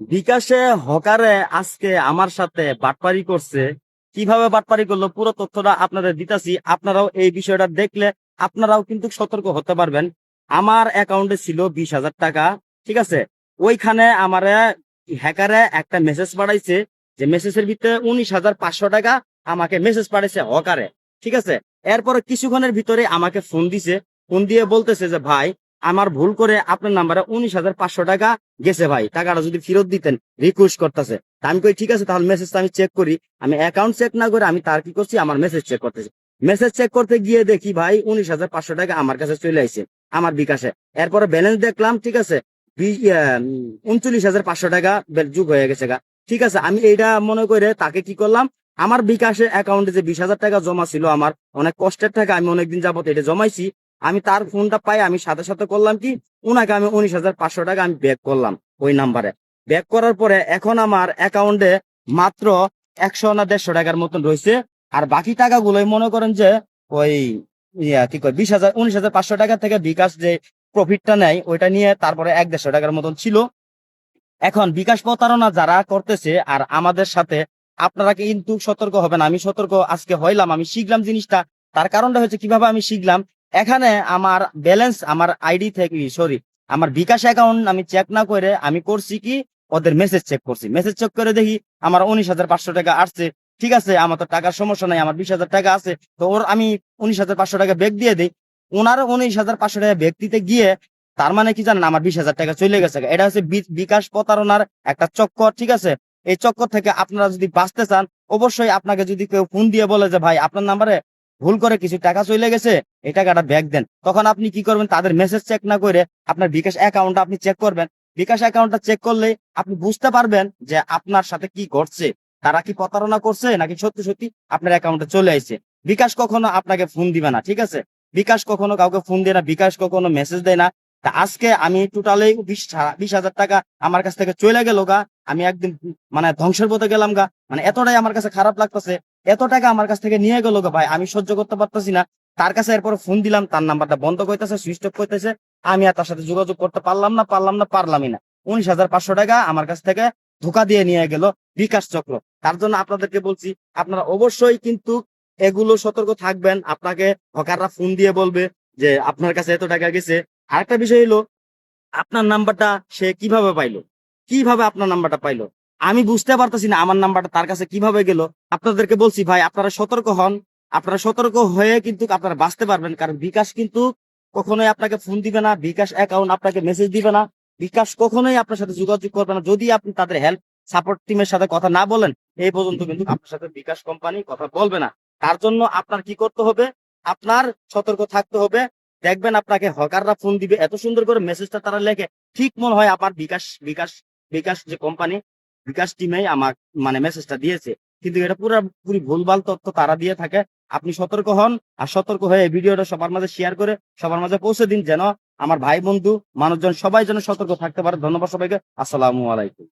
বিকাশে হকারে আজকে আমার সাথে বাটপারি করছে। কীভাবে বাটপারি করল? পুরো তথ্যটা আপনাদের দিতাছি। আপনারাও এই বিষয়টা দেখলে আপনারাও কিন্তু সতর্ক হতে পারবেন। আমার অ্যাকাউন্টে ছিল বিশ হাজার টাকা, ঠিক আছে? ওইখানে আমার হ্যাকারে একটা মেসেজ পাঠাইছে যে মেসেজের ভিতরে উনিশ হাজার পাঁচশো টাকা আমাকে মেসেজ পাঠাইছে হকারে, ঠিক আছে? এরপরে কিছুক্ষণের ভিতরে আমাকে ফোন দিছে। ফোন দিয়ে বলতেছে যে, ভাই আমার ভুল করে আপনার নাম্বারে উনিশ হাজার পাঁচশো টাকা গেছে ভাই। টাকাটা যদি ফেরত দিতেন রিকোয়েস্ট করতেছে। আমি কই, ঠিক আছে, তাহলে মেসেজটা আমি চেক করি। আমি অ্যাকাউন্ট চেক না করে আমি তার কি করছি? আমার মেসেজ চেক করতেছি। মেসেজ চেক করতে গিয়ে দেখি ভাই, উনিশ হাজার পাঁচশো টাকা আমার কাছে চলে আসছে আমার বিকাশে। এরপরে ব্যালেন্স দেখলাম, ঠিক আছে উনচল্লিশ হাজার পাঁচশো টাকা যুগ হয়ে গেছে গা। ঠিক আছে, আমি এইটা মনে করে তাকে কি করলাম, আমার বিকাশে অ্যাকাউন্টে যে বিশ হাজার টাকা জমা ছিল আমার, অনেক কষ্টের টাকা আমি অনেকদিন যাবত এটা জমাইছি আমি তার ফোনটা পাই, আমি সাথে সাথে করলাম কি, উনাকে আমি উনিশ হাজার পাঁচশো টাকা আমি ব্যাক করলাম ওই নাম্বারে ব্যাক করার পরে এখন আমার অ্যাকাউন্টে মাত্র একশো না দেড়শো টাকার মতন রয়েছে। আর বাকি টাকাগুলোই মনে করেন যে ওই কি কয়, বিশ হাজার, উনিশ হাজার পাঁচশো টাকা থেকে বিকাশ যে প্রফিটটা নেয়, ওইটা নিয়ে তারপরে এক দেড়শো টাকার মতন ছিল। এখন বিকাশ প্রতারণা যারা করতেছে আর আমাদের সাথে, আপনারা কিন্তু সতর্ক হবেন, আমি সতর্ক আজকে হইলাম, আমি শিখলাম জিনিসটা। তার কারণটা হচ্ছে কীভাবে আমি শিখলাম এখানে আমার ব্যালেন্স আমার আইডি থেকে সরি আমার বিকাশ অ্যাকাউন্ট আমি চেক না করে আমি করছি কি? ওদের মেসেজ চেক করছি। মেসেজ চেক করে দেখি আমার উনিশ হাজার পাঁচশো টাকা আসছে। ঠিক আছে, আমার তো টাকার সমস্যা নাই, আমার বিশ হাজার টাকা আছে। তো ওর আমি উনিশ হাজার পাঁচশো টাকা ব্যাগ দিয়ে দিই। ওনার উনিশ হাজার পাঁচশো টাকা ব্যাগ দিতে গিয়ে তার মানে কি জানেন? আমার বিশ হাজার টাকা চলে গেছে। এটা হচ্ছে বিকাশ প্রতারণার একটা চক্কর, ঠিক আছে? এই চক্কর থেকে আপনারা যদি বাঁচতে চান, অবশ্যই আপনাকে যদি কেউ ফোন দিয়ে বলে যে, ভাই, আপনার নাম্বারে ভুল করে কিছু টাকা চলে গেছে, এই টাকাটা ব্যাক দেন। তখন আপনি কি করবেন? তাদের মেসেজ চেক না করে আপনার বিকাশ অ্যাকাউন্টটা আপনি চেক করবেন। বিকাশ অ্যাকাউন্টটা চেক করলে আপনি বুঝতে পারবেন যে আপনার সাথে কি ঘটছে। তারা কি প্রতারণা করছে নাকি সত্যি সত্যি আপনার অ্যাকাউন্টে চলে আসছে বিকাশ কখনো আপনাকে ফোন দিবে না, ঠিক আছে? বিকাশ কখনো কাউকে ফোন দেয় না, বিকাশ কখনো মেসেজ দেয় না। তা আজকে আমি টোটালি বিশ বিশ হাজার টাকা আমার কাছ থেকে চলে গেল গা। আমি একদিন মানে ধ্বংসের পথে গেলাম গা। মানে এতটাই আমার কাছে খারাপ লাগতেছে এত টাকা আমার কাছ থেকে নিয়ে গেল ভাই, আমি সহ্য করতে পারতেছি না। তার কাছে এরপর ফোন দিলাম, তার নাম্বারটা বন্ধ করতেছে সুইচ অফ করতেছে আমি আর তার সাথে যোগাযোগ করতে পারলাম না পারলাম না, পারলামই না। উনিশ হাজার পাঁচশো টাকা আমার কাছ থেকে ধোকা দিয়ে নিয়ে গেল বিকাশ চক্র। তার জন্য আপনাদেরকে বলছি, আপনারা অবশ্যই কিন্তু এগুলো সতর্ক থাকবেন। আপনাকে হকাররা ফোন দিয়ে বলবে যে, আপনার কাছে এত টাকা গেছে। আরেকটা বিষয় হলো আপনার নাম্বারটা সে কীভাবে পাইলো? কীভাবে আপনার নাম্বারটা পাইলো? আমি বুঝতে পারতেছি না আমার নাম্বারটা তার কাছে কীভাবে গেল। আপনাদেরকে বলছি, ভাই, আপনারা সতর্ক হন। আপনারা সতর্ক হয়ে কিন্তু আপনারা বাঁচতে পারবেন, কারণ বিকাশ কিন্তু কখনোই আপনাকে ফোন দিবে না, বিকাশ অ্যাকাউন্ট আপনাকে মেসেজ দিবে না। বিকাশ কখনোই আপনার সাথে যোগাযোগ করবে না। যদি আপনি তাদের হেল্প সাপোর্ট টিমের সাথে কথা না বলেন, এই পর্যন্ত কিন্তু আপনার সাথে বিকাশ কোম্পানি কথা বলবে না। তার জন্য আপনার কি করতে হবে? আপনার সতর্ক থাকতে হবে। দেখবেন আপনাকে হকাররা ফোন দিবে। এত সুন্দর করে মেসেজটা তারা লেখে। ঠিক মনে হয় আমার বিকাশ বিকাশ বিকাশ যে কোম্পানি বিকাশ টিমে আমার মানে মেসেজটা দিয়েছে। কিন্তু এটা পুরো, পুরি ভুলভাল তথ্য তারা দিয়ে থাকে। আপনি সতর্ক হন আর সতর্ক হয়ে এই ভিডিওটা সবার মাঝে শেয়ার করে সবার মাঝে পৌঁছে দিন যেন আমার ভাই বন্ধু, মানুষজন সবাই যেন সতর্ক থাকতে পারে। ধন্যবাদ সবাইকে। আসসালামু আলাইকুম।